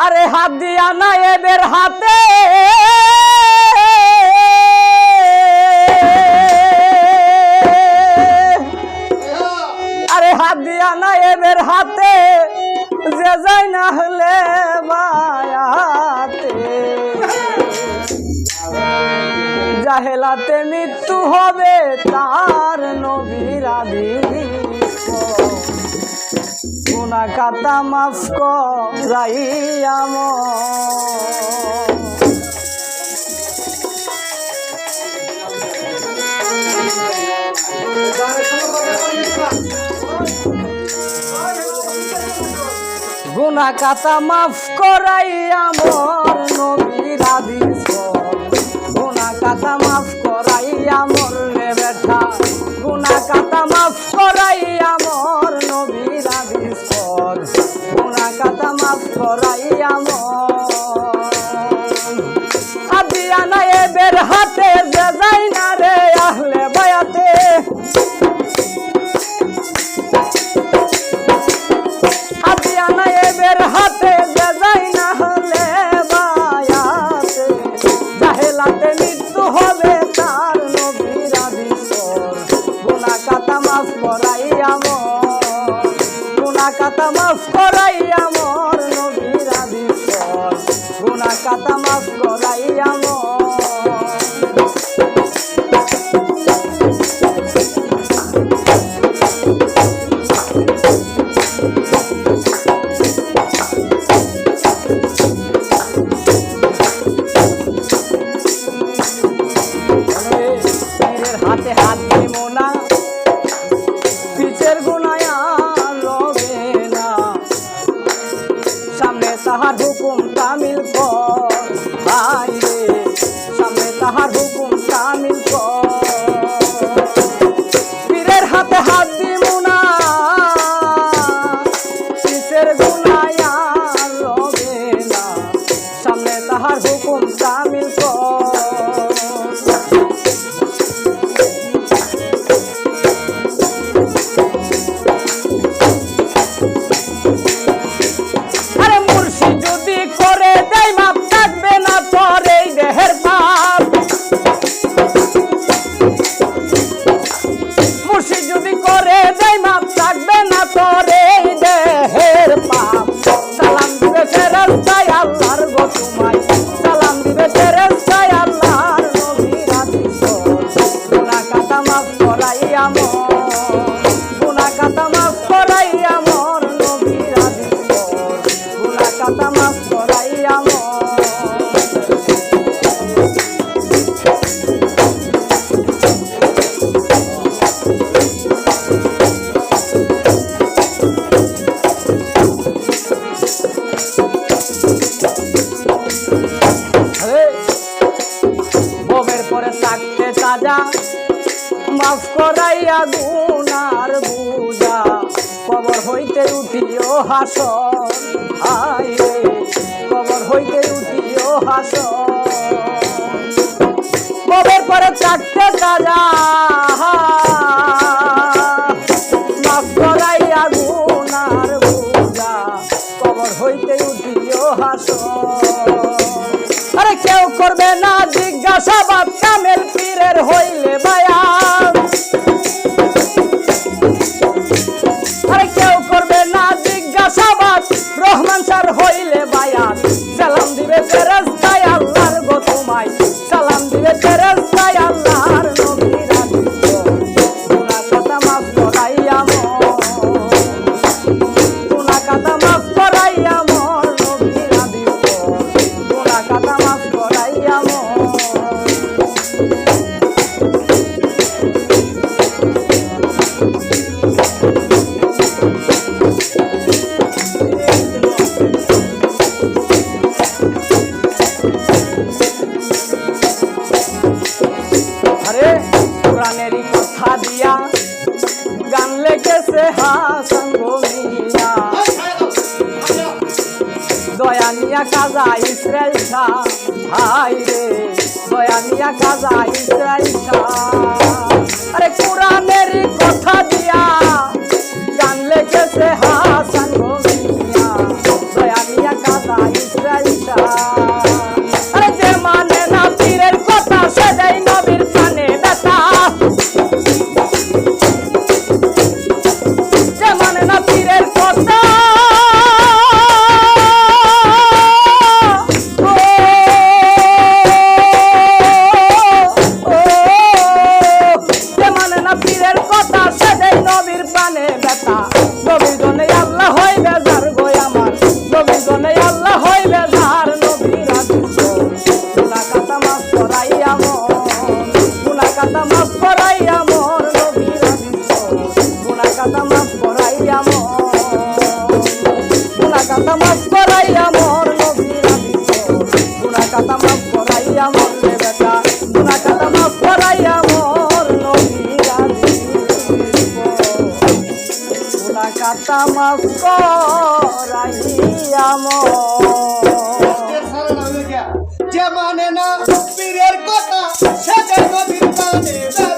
আরে হাত দিয়া না এদের হাতে। আরে হাত দিয়া না এদের হাতে, যে যাই না হলে মায়াতে জাহেলাতে মৃত্যু হবে তার নবীর আদিশ গুনা কাতা মাফ করাইয়াম গুনা কাতা মাফ করাইয়াম কাতা মাফ করাইয়াম রে বেঠা গুনা কাতা মাফ করাইয়াম হুকুম কর আরে মুর্শিদ যদি করে দেয় মাপ থাকবে না তোর এই দেহের পাপ। পাপ। সালাম দিবে হইতে উঠিও হাস কবর হইতে উঠিও হাস ববের পরে বুজা কবর হইতে আরে কেউ করবে না জিজ্ঞাসাবাদ কামেল পীরের হইলে বায়ান কোরআনেরই কথা দিয়া গান লেগেছে হাসান মিয়া দয়া নিয়া কাজা ইসরাইল খা হাই রে, দয়া নিয়া কাজা ইসরাইল খা আরে কোরআনেরই কথা কাটা মাছ করাইয়া মর নবীর আমি গুনা কাটা মাছ করাইয়া মর। রে যে মানে না, পীরের কথা, সে যে মানে না